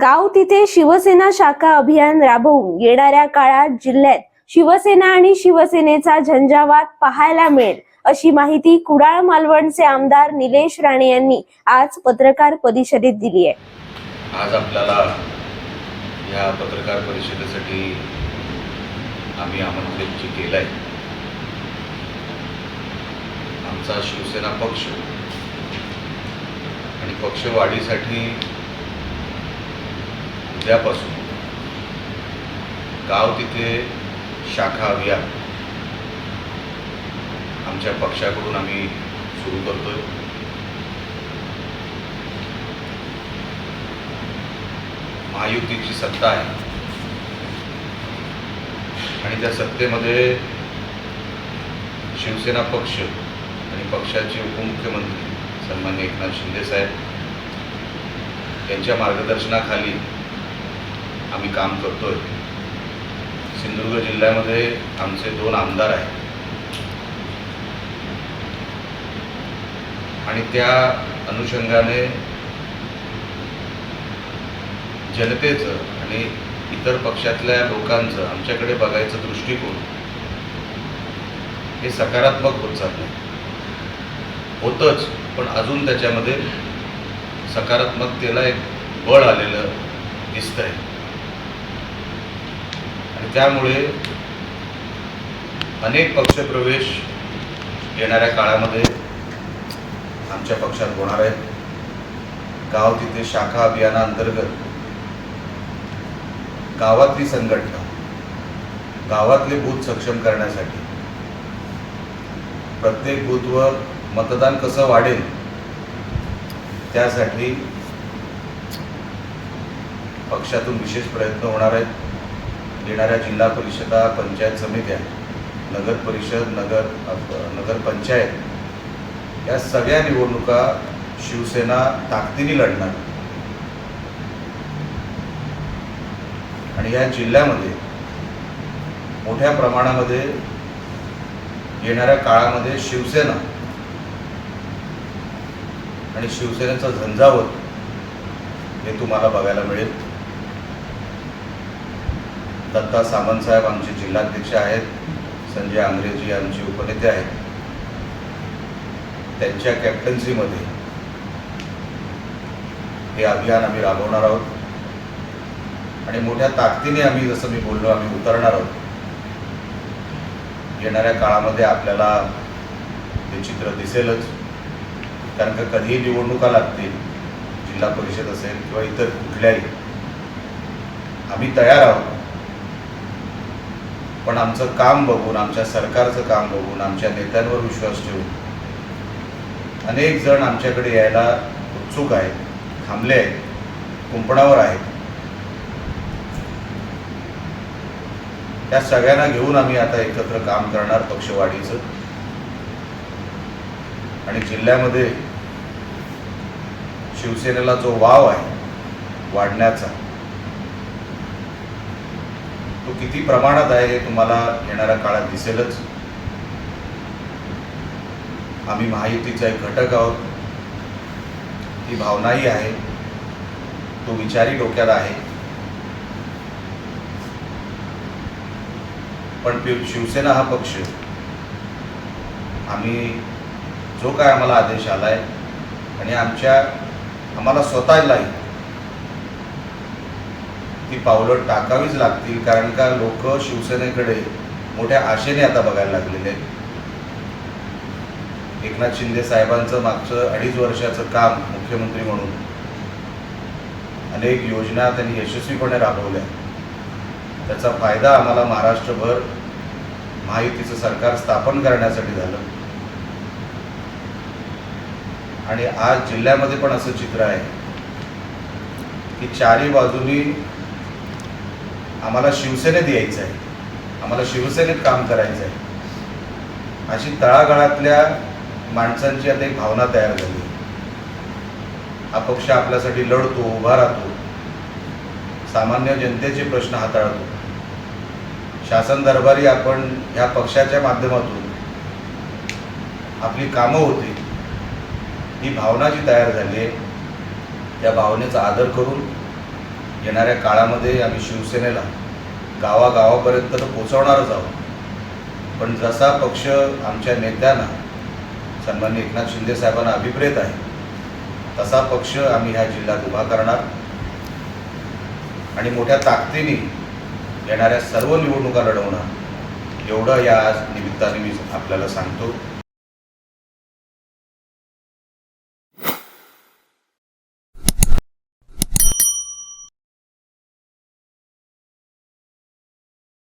गाव तिथे शिवसेना शाखा अभियान राबवून येणाऱ्या काळात जिल्ह्यात शिवसेना आणि शिवसेनेचा झंझावात पाहायला मिळेल अशी माहिती कुडाळ मालवणचे आमदार निलेश राणे यांनी आज पत्रकार परिषदेत दिली आहे. आज आपल्याला या पत्रकार परिषदेसाठी आम्ही आमंत्रित जे केलं आहे आमचा शिवसेना पक्ष आणि पक्ष वाढीसाठी असल्यापासून गाव तिथे शाखा अभियान. आमच्या पक्षाकडून आम्ही सुरू करतोय. महायुतीची सत्ता आहे. आणि त्या सत्तेमध्ये शिवसेना पक्ष आणि पक्षाचे उपमुख्यमंत्री सन्मान्य एकनाथ शिंदे साहेब यांच्या मार्गदर्शनाखाली आम्ही काम करतोय. सिंधुदुर्ग जिल्ह्यामध्ये आमचे दोन आमदार आहेत. आणि त्या अनुषंगाने जनतेचं आणि इतर पक्षातल्या लोकांचं आमच्याकडे बघायचं दृष्टिकोन हे सकारात्मक होत चाललं होतंच पण अजून त्याच्यामध्ये सकारात्मकतेला एक बळ आलेलं दिसतंय. त्यामुळे अनेक पक्षप्रवेश येणाऱ्या काळामध्ये आमच्या पक्षात होणार आहेत. गाव तिथे शाखा अभियानाअंतर्गत गावातली संघटना गावातले बूथ सक्षम करण्यासाठी प्रत्येक बूथवर मतदान कसं वाढेल त्यासाठी पक्षातून विशेष प्रयत्न होणार आहेत. येणाऱ्या जिल्हा परिषदा पंचायत समित्या नगर परिषद नगर नगरपंचायत या सगळ्या निवडणुका शिवसेना ताकदीने लढणार. आणि या जिल्ह्यामध्ये मोठ्या प्रमाणामध्ये येणाऱ्या काळामध्ये शिवसेना आणि शिवसेनेचं झंझावत हे तुम्हाला बघायला मिळेल. दत्ता सामंतसाहेब आमचे जिल्हाध्यक्ष आहेत. संजय आंग्रेजी आमचे उपनेते आहेत. त्यांच्या कॅप्टन्सीमध्ये हे अभियान आम्ही राबवणार आहोत. आणि मोठ्या ताकदीने आम्ही जसं मी बोललो आम्ही उतरणार आहोत. येणाऱ्या काळामध्ये आपल्याला हे चित्र दिसेलच. कारण का कधीही निवडणुका लागतील जिल्हा परिषद असेल किंवा इतर कुठल्याही आम्ही तयार आहोत. पण आमचं काम बघून आमच्या सरकारचं काम बघून आमच्या नेत्यांवर विश्वास ठेवून अनेक जण आमच्याकडे यायला उत्सुक आहेत थांबले आहेत कुंपणावर आहेत. त्या सगळ्यांना घेऊन आम्ही आता एकत्र काम करणार पक्षवाढीचं. आणि जिल्ह्यामध्ये शिवसेनेला जो वाव आहे वाढण्याचा तो किती प्रमाणात आहे हे तुम्हाला येणाऱ्या काळात दिसेलच. आम्ही महायुतीचा एक घटक आहोत. ती भावनाही आहे. तो विचारी डोक्यात आहे. पण शिवसेना हा पक्ष आम्ही जो काय आम्हाला आदेश आलाय आणि आमच्या आम्हाला स्वतःलाही ती पावलं टाकावीच लागतील कारण का लोक शिवसेनेकडे मोठ्या आशेने आता बघायला लागलेले आहेत. एकनाथ शिंदे साहेबांचं मागचं अडीच वर्षाचं काम मुख्यमंत्री म्हणून. अनेक योजना त्यांनी यशस्वीपणे राबवल्या. त्याचा फायदा आम्हाला महाराष्ट्रभर महायुतीचं सरकार स्थापन करण्यासाठी झालं. आणि आज जिल्ह्यामध्ये पण असं चित्र आहे की चारही बाजूनी आम्हाला शिवसेनेत यायचं आहे आम्हाला शिवसेनेत काम करायचं आहे अशी तळागाळातल्या माणसांची आता एक भावना तयार झाली. हा पक्ष आपल्यासाठी लढतो उभा राहतो. सामान्य जनतेचे प्रश्न हाताळतो. शासन दरबारी आपण ह्या पक्षाच्या माध्यमातून आपली कामं होती ही भावना जी तयार झाली आहे त्या भावनेचा आदर करून येणाऱ्या काळामध्ये आम्ही शिवसेनेला गावागावापर्यंत तर पोचवणारच आहोत. पण जसा पक्ष आमच्या नेत्यांना सन्मान्य एकनाथ शिंदे साहेबांना अभिप्रेत आहे तसा पक्ष आम्ही ह्या जिल्ह्यात उभा करणार. आणि मोठ्या ताकदीने येणाऱ्या सर्व निवडणुका लढवणार एवढं या आज निमित्ताने मी आपल्याला सांगतो.